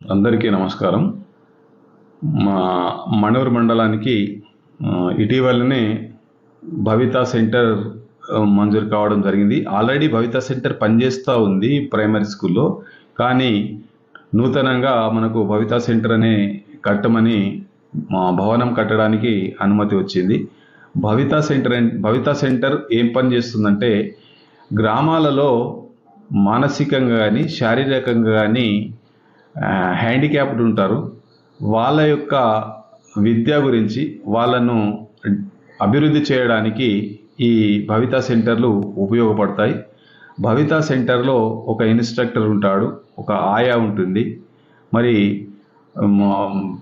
అందరికీ నమస్కారం. మా మనూరు మండలానికి ఇటీవలనే భవిత సెంటర్ మంజూరు కావడం జరిగింది. ఆల్రెడీ భవిత సెంటర్ పనిచేస్తూ ఉంది ప్రైమరీ స్కూల్లో. కానీ నూతనంగా మనకు భవిత సెంటర్ అనే కట్టమని మా భవనం కట్టడానికి అనుమతి వచ్చింది. భవిత సెంటర్ భవిత సెంటర్ ఏం పని చేస్తుందంటే గ్రామాలలో మానసికంగా కానీ శారీరకంగా కానీ హ్యాండిక్యాప్డ్ ఉంటారు. వాళ్ళ యొక్క విద్య గురించి వాళ్ళను అభివృద్ధి చేయడానికి ఈ భవిత సెంటర్లు ఉపయోగపడతాయి. భవిత సెంటర్లో ఒక ఇన్స్ట్రక్టర్ ఉంటాడు ఒక ఆయా ఉంటుంది. మరి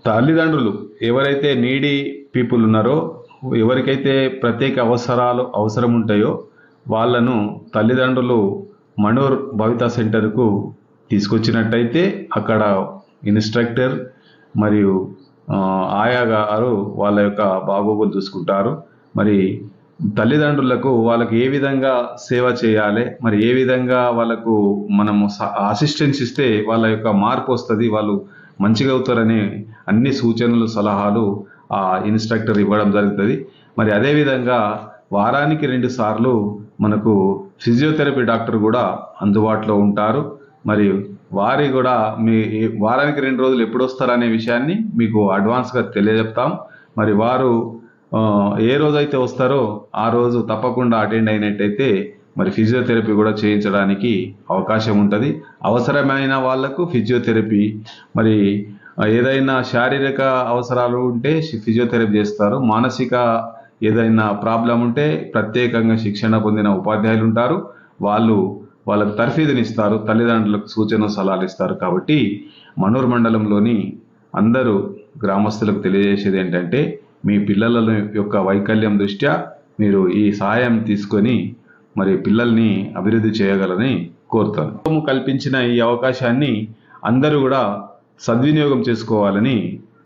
తల్లిదండ్రులు ఎవరైతే నీడీ పీపుల్ ఉన్నారో ఎవరికైతే ప్రత్యేక అవసరాలు అవసరం ఉంటాయో వాళ్ళను తల్లిదండ్రులు మనోర్ భవిత సెంటర్కు తీసుకొచ్చినట్టయితే అక్కడ ఇన్స్ట్రక్టర్ మరియు ఆయా గారు వాళ్ళ యొక్క బాగోగులు చూసుకుంటారు. మరి తల్లిదండ్రులకు వాళ్ళకి ఏ విధంగా సేవ చేయాలి మరి ఏ విధంగా వాళ్ళకు మనము అసిస్టెన్స్ ఇస్తే వాళ్ళ యొక్క మార్పు వస్తుంది వాళ్ళు మంచిగా అవుతారనే అన్ని సూచనలు సలహాలు ఆ ఇన్స్ట్రక్టర్ ఇవ్వడం జరుగుతుంది. మరి అదేవిధంగా వారానికి రెండు సార్లు మనకు ఫిజియోథెరపీ డాక్టర్ కూడా అందుబాటులో ఉంటారు. మరియు వారి కూడా మీ వారానికి రెండు రోజులు ఎప్పుడు వస్తారనే విషయాన్ని మీకు అడ్వాన్స్గా తెలియజెప్తాం. మరి వారు ఏ రోజైతే వస్తారో ఆ రోజు తప్పకుండా అటెండ్ అయినట్టయితే మరి ఫిజియోథెరపీ కూడా చేయించడానికి అవకాశం ఉంటుంది. అవసరమైన వాళ్ళకు ఫిజియోథెరపీ. మరి ఏదైనా శారీరక అవసరాలు ఉంటే ఫిజియోథెరపీ చేస్తారు. మానసిక ఏదైనా ప్రాబ్లం ఉంటే ప్రత్యేకంగా శిక్షణ పొందిన ఉపాధ్యాయులు ఉంటారు. వాళ్ళు వాళ్ళకు తర్ఫీదునిస్తారు తల్లిదండ్రులకు సూచన సలహాలు ఇస్తారు కాబట్టి మనూర్ మండలంలోని అందరూ గ్రామస్తులకు తెలియజేసేది ఏంటంటే మీ పిల్లల యొక్క వైకల్యం దృష్ట్యా మీరు ఈ సహాయం తీసుకొని మరి పిల్లల్ని అభివృద్ధి చేయగలని కోరుతాను. కల్పించిన ఈ అవకాశాన్ని అందరూ కూడా సద్వినియోగం చేసుకోవాలని